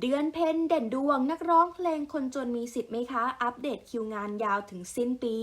เดือนเพนเด่นดวงนักร้องเพลงคนจนมีสิทธิ์ไหมคะ อัปเดตคิวงานยาวถึงสิ้นปี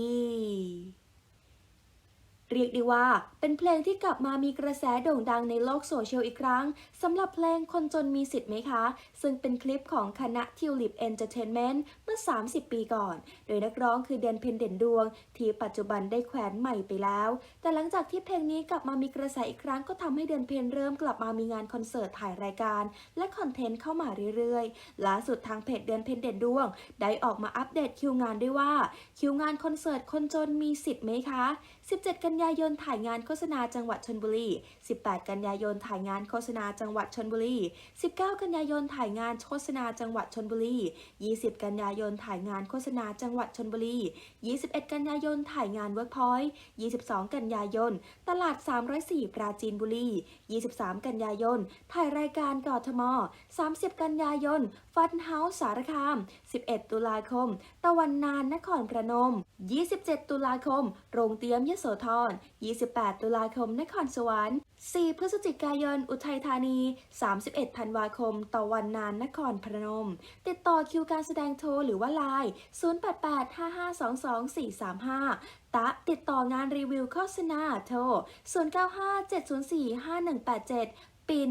เรียกได้ว่าเป็นเพลงที่กลับมามีกระแสโด่งดังในโลกโซเชียลอีกครั้งสำหรับเพลงคนจนมีสิทธิ์ไหมคะ ซึ่งเป็นคลิปของคณะทิวลิปเอนเตอร์เทนเมนต์เมื่อ 30 ปีก่อน โดยนักร้องคือเดนเพนเด่นดวง ที่ปัจจุบันได้แขวนใหม่ไปแล้ว แต่หลังจากที่เพลงนี้กลับมามีกระแสอีกครั้งก็ทำให้เดนเพนเริ่มกลับมามีงานคอนเสิร์ตถ่ายรายการ และคอนเทนต์เข้ามาเรื่อยๆล่าสุดทางเพจเดนเพนเด่นดวง ได้ออกมาอัปเดตคิวงานด้วยว่า คิวงานคอนเสิร์ตคนจนมีสิทธิ์ไหมคะ 17 กันยายนถ่ายงานโฆษณาจังหวัดชนบุรี 18 กันยายนถ่ายงานโฆษณาจังหวัดชนบุรี 19 กันยายนถ่ายงานโฆษณาจังหวัดชนบุรี 20 กันยายนถ่ายงานโฆษณาจังหวัดชนบุรี 21 กันยายนถ่ายงานเวิร์กพอยต์22 กันยายน ตลาด 304 ปราจีนบุรี 23 กันยายน ถ่ายรายการกอทม 30 กันยายน ฟันเฮาส์สารคาม 11 ตุลาคม ตะวันนานนครพนม 27 ตุลาคม โรงเตรียมยโสธรร 28 ตุลาคม นครสวรรค์ 4 พฤศจิกายน อุทัยธานี 31 ธันวาคม ต่อวันนาน นครพนม ติดต่อคิวการแสดงโทรหรือว่าไลน์ 0885522435 ตะติดต่องานรีวิวโฆษณาโทร 0957045187 ปิน